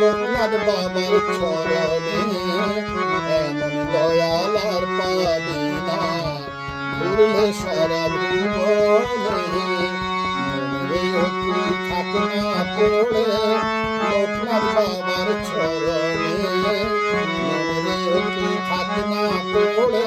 লোকনাথ বাবার চরণে, এমন দয়াল আর পাবি না। ঘুরলে সারা ভুবনে মনে তুই থাক না পড়ে লোকনাথ বাবার চরণে। মনে তুই থাক না পড়ে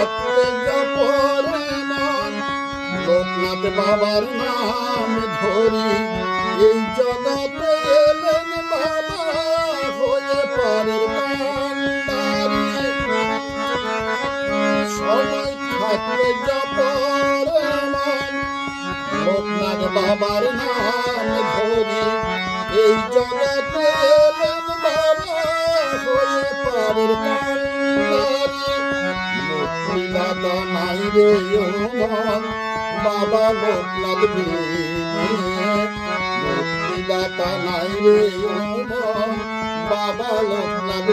সময় থাকতে মন লোকনাথ বাবার নাম ধরি, এই জগতে এলেন বাবা হয়ে পারের সময় থাকতে জপরে মন লোকনাথ বাবার নাম ধরি, এই জগতে মুক্তিদাতা নাই রে মন। বাবা লোকনাথ মুক্তিদাতা নাই রে মন। বাবা লোকনাথ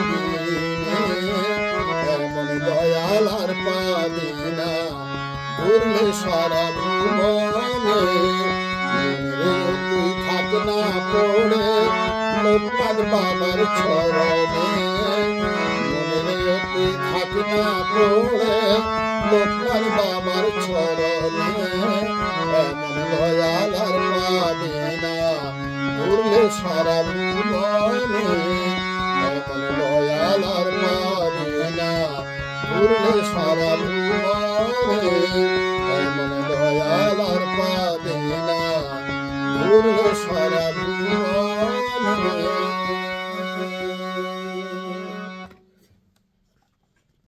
এমন দয়াল আর পাবি না। ঘুরলে সারা ভুবনে তুই থাক না পড়ে। লোকনাথ বাবার চরণে মনে রে তুই থাক না পড়ে লোকনাথ বাবার চরণে। এমন দয়াল আর পাবি না ঘুরলে সারা ভুবনে এমন দয়াল আর পাবি না ঘুরলে সারা ভুবনে এমন দয়াল আর পাবি না ঘুরলে